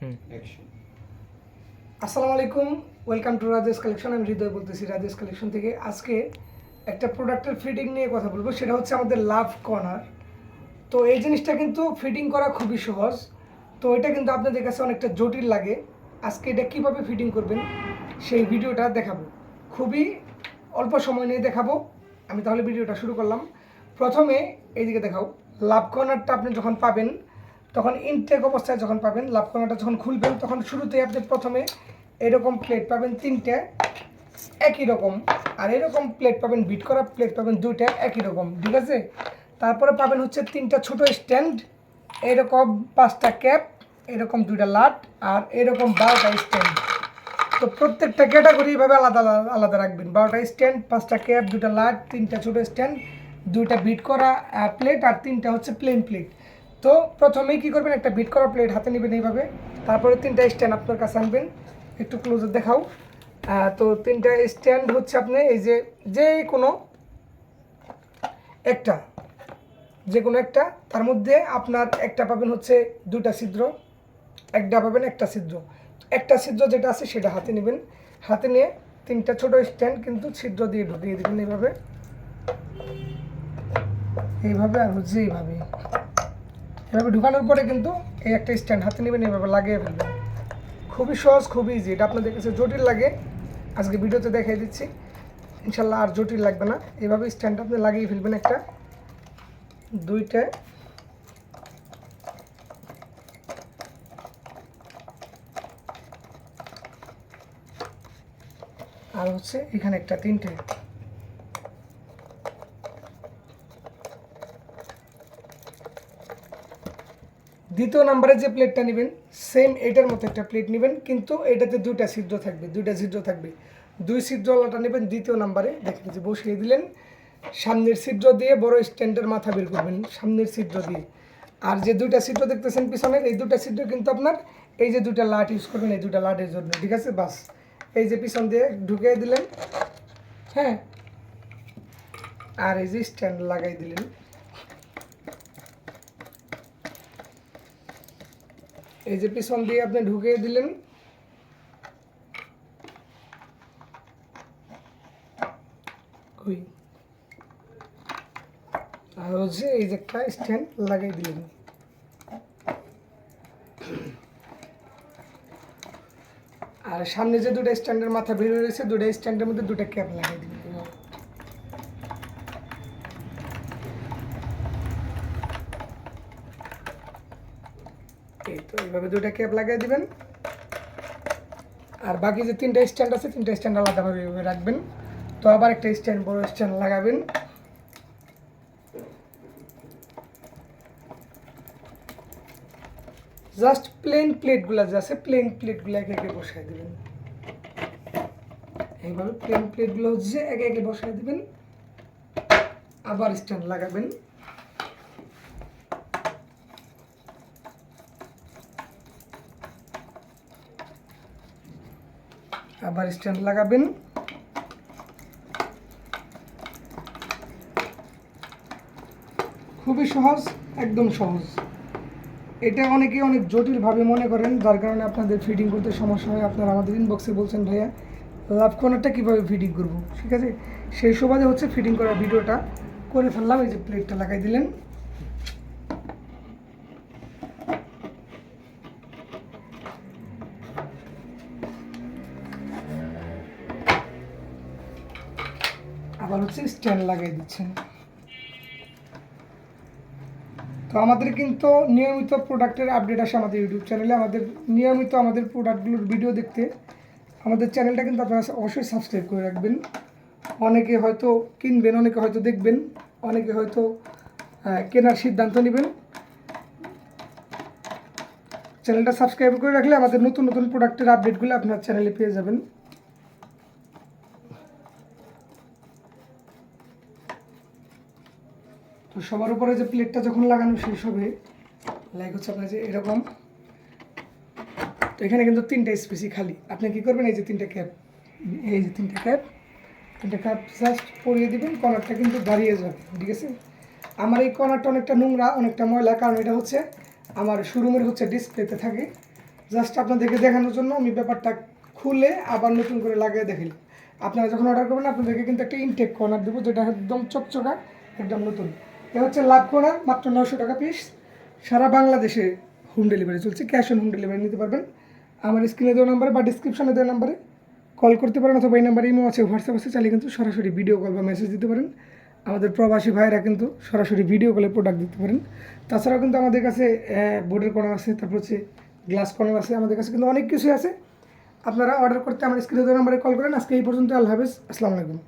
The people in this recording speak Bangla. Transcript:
অ্যাকশন আসসালামু আলাইকুম ওয়েলকাম টু রাজেশ কালেকশন আমি হৃদয় বলতেছি রাজেশ কালেকশন থেকে। আজকে একটা প্রোডাক্টের ফিটিং নিয়ে কথা বলব সেটা হচ্ছে আমাদের লাভ কর্নার তো এই জিনিসটা কিন্তু ফিটিং করা খুবই সহজ। তো এটা কিন্তু আপনাদের কাছে অনেকটা জটিল লাগে। আজকে এটা কীভাবে ফিটিং করবেন সেই ভিডিওটা দেখাবো। খুবই অল্প সময় নিয়ে দেখাবো। আমি তাহলে ভিডিওটা শুরু করলাম। প্রথমে এইদিকে দেখাও লাভ কর্নারটা আপনি যখন পাবেন তখন ইনটেক অবস্থায় যখন পাবেন, লাভ কর্নারটা যখন খুলবেন, তখন শুরুতেই আপনি প্রথমে এরকম প্লেট পাবেন তিনটে, একই রকম। আর এরকম প্লেট পাবেন বিট করা প্লেট পাবেন দুইটা, একই রকম, ঠিক আছে? তারপরে পাবেন হচ্ছে তিনটা ছোট স্ট্যান্ড এরকম পাঁচটা ক্যাপ এরকম দুইটা লাট, আর এরকম বারোটা স্ট্যান্ড তো প্রত্যেকটা ক্যাটাগরি এভাবে আলাদা আলাদা আলাদা রাখবেন। বারোটা স্ট্যান্ড পাঁচটা ক্যাপ দুটা লাট, তিনটা ছোট স্ট্যান্ড দুইটা বিট করা প্লেট আর তিনটা হচ্ছে প্লেন প্লেট তো প্রথমেই কী করবেন, একটা বিট করা প্লেট হাতে নেবেন এইভাবে। তারপরে তিনটা স্ট্যান্ড আপনার কাছে আনবেন। একটু ক্লোজে দেখাও। তো তিনটা স্ট্যান্ড হচ্ছে আপনি এই যে যে কোনো একটা যে কোনো একটা। তার মধ্যে আপনার একটা পাবেন হচ্ছে দুটা ছিদ্র, একটা পাবেন একটা ছিদ্র। একটা ছিদ্র যেটা আছে সেটা হাতে নেবেন। হাতে নিয়ে তিনটা ছোট স্ট্যান্ড কিন্তু ছিদ্র দিয়ে ঢুকিয়ে দেবেন এইভাবে। এইভাবে আর হচ্ছে এইভাবে। এভাবে ঢুকানোর পরে কিন্তু এই একটা স্ট্যান্ড হাতে নেবেন, এভাবে লাগিয়ে ফেলবেন। খুবই সহজ, খুবই ইজি এটা আপনাদের কাছে জটিল লাগে। আজকে ভিডিওতে দেখিয়ে দিচ্ছি। ইনশাল্লাহ আর জটিল লাগবে না। এভাবে স্ট্যান্ড আপনি লাগিয়ে ফেলবেন একটা, দুইটা, আর হচ্ছে এখানে একটা, তিনটে। দ্বিতীয় নাম্বারে যে প্লেটটা নেবেন সেম এটার মতো একটা প্লেট নেবেন, কিন্তু এটাতে দুইটা ছিদ্র থাকবে, দুইটা ছিদ্র থাকবে। দুই ছিদ্রওয়ালাটা নেবেন দ্বিতীয় নাম্বারে, দেখেন যে বসিয়ে দিলেন। সামনের ছিদ্র দিয়ে বড় স্ট্যান্ডের মাথা বের করবেন, সামনের ছিদ্র দিয়ে। আর যে দুইটা ছিদ্র দেখতেছেন পিছনের, এই দুইটা ছিদ্র কিন্তু আপনার এই যে দুইটা লাট ইউজ করবেন, এই দুইটা লাটের জন্য, ঠিক আছে? বাস। এই যে পিছন দিয়ে ঢুকিয়ে দিলেন হ্যাঁ? আর এই যে স্ট্যান্ড লাগাই দিলেন। এই যে পিছন দিয়ে আপনি ঢুকিয়ে দিলেন। আর হচ্ছে এই যে একটা স্ট্যান্ড লাগাই দিলেন। আর সামনে যে দুটো স্ট্যান্ডের মাথা বের হয়ে রয়েছে, দুটো স্ট্যান্ডের মধ্যে দুটো ক্যাপ লাগাই দিবেন এই তো, এইভাবে দুটা ক্যাপ লাগিয়ে দিবেন। আর বাকি যে তিনটা স্ট্যান্ড আছে, তিনটা স্ট্যান্ড আলাদাভাবে রাখবেন। তো আবার একটা স্ট্যান্ড বড় স্ট্যান্ড লাগাবেন। জাস্ট প্লেন প্লেটগুলো যে আছে প্লেন প্লেটগুলো একে একে বসায় দিবেন। এইভাবে প্লেন প্লেটগুলো হচ্ছে একে একে বসায় দিবেন, আবার স্ট্যান্ড লাগাবেন। আবার স্ট্যান্ড লাগাবেন। খুবই সহজ, একদম সহজ। এটা অনেকে অনেক জটিলভাবে মনে করেন, যার কারণে আপনাদের ফিটিং করতে সমস্যা হয়। আপনারা আমাদের ইনবক্সে বলছেন, ভাইয়া লাভ কর্নারটা কীভাবে ফিটিং করব? ঠিক আছে? সেই সুবাদে হচ্ছে ফিটিং করার ভিডিওটা করে ফেললাম, এই যে প্লেটটা লাগাই দিলেন। আবার হচ্ছে স্ট্যান্ড লাগাই দিচ্ছেন। তো আমাদের কিন্তু নিয়মিত প্রোডাক্টের আপডেট আসে আমাদের ইউটিউব চ্যানেলে আমাদের নিয়মিত আমাদের প্রোডাক্টগুলোর ভিডিও দেখতে আমাদের চ্যানেলটা কিন্তু আপনারা অবশ্যই সাবস্ক্রাইব করে রাখবেন। অনেকে হয়তো কিনবেন, অনেকে হয়তো দেখবেন, অনেকে হয়তো কেনার সিদ্ধান্ত নেবেন। চ্যানেলটা সাবস্ক্রাইব করে রাখলে আমাদের নতুন নতুন প্রোডাক্টের আপডেটগুলো আপনার চ্যানেলে পেয়ে যাবেন। তো সবার উপরে যে প্লেটটা যখন লাগানো শেষ হবে লাইক হচ্ছে আপনার যে এরকম, তো এখানে কিন্তু তিনটা স্পেসি খালি। আপনি কী করবেন, এই যে তিনটা ক্যাপ এই যে তিনটা ক্যাপ তিনটা ক্যাপ জাস্ট পরিয়ে দিবেন কর্নারটা কিন্তু দাঁড়িয়ে যাবে, ঠিক আছে? আমার এই কর্নারটা অনেকটা নোংরা, অনেকটা ময়লা, কারণ এটা হচ্ছে আমার শোরুমের হচ্ছে ডিসপ্লেতে থাকে। জাস্ট আপনাদেরকে দেখানোর জন্য আমি ব্যাপারটা খুলে আবার নতুন করে লাগিয়ে দেখালাম আপনারা যখন অর্ডার করবেন, আপনাদেরকে কিন্তু একটা ইনটেক কর্নার দেবো, যেটা একদম চকচকা, একদম নতুন। এ হচ্ছে লাভ কর্নার মাত্র নশো টাকা পিস সারা বাংলাদেশে হোম ডেলিভারি চলছে ক্যাশ অন হোম ডেলিভারি নিতে পারবেন। আমার স্ক্রিনে দেওয়া নাম্বারে বা ডিসক্রিপশনে দেওয়া নাম্বারে কল করতে পারেন অথবা এই নাম্বারে ইমো আছে হোয়াটসঅ্যাপ আছে চালিয়ে কিন্তু সরাসরি ভিডিও কল বা মেসেজ দিতে পারেন। আমাদের প্রবাসী ভাইয়েরা কিন্তু সরাসরি ভিডিও কলে প্রোডাক্ট দিতে পারেন। তাছাড়াও কিন্তু আমাদের কাছে বোর্ডের কর্নার আছে, তারপর হচ্ছে গ্লাস কর্নার আছে, আমাদের কাছে কিন্তু অনেক কিছুই আছে। আপনারা অর্ডার করতে আমার স্ক্রিনে দেওয়া নাম্বারে কল করেন। আজকে এই পর্যন্ত আল্লাহ হাফেজ। আসসালামু আলাইকুম।